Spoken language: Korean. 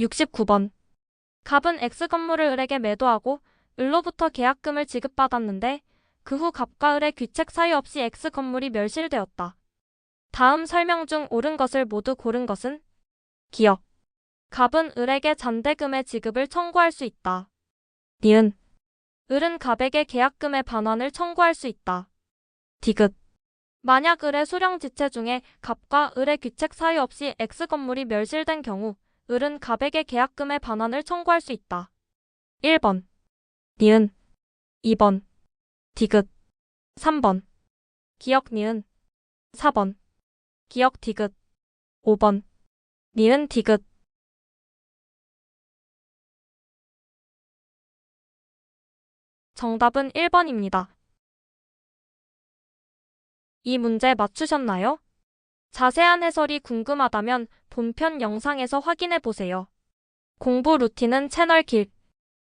69번. 갑은 X 건물을 을에게 매도하고 을로부터 계약금을 지급받았는데 그 후 갑과 을의 귀책 사유 없이 X 건물이 멸실되었다. 다음 설명 중 옳은 것을 모두 고른 것은 기억. 갑은 을에게 잔대금의 지급을 청구할 수 있다. 니은. 을은 갑에게 계약금의 반환을 청구할 수 있다. 디귿. 만약 을의 수령 지체 중에 갑과 을의 귀책 사유 없이 X 건물이 멸실된 경우 을은 갑에게 계약금의 반환을 청구할 수 있다. 1번. 니은. 2번. 디귿. 3번. 기억 니은. 4번. 기억 디귿. 5번. 니은 디귿. 정답은 1번입니다. 이 문제 맞추셨나요? 자세한 해설이 궁금하다면 본편 영상에서 확인해 보세요. 공부 루틴은 채널 길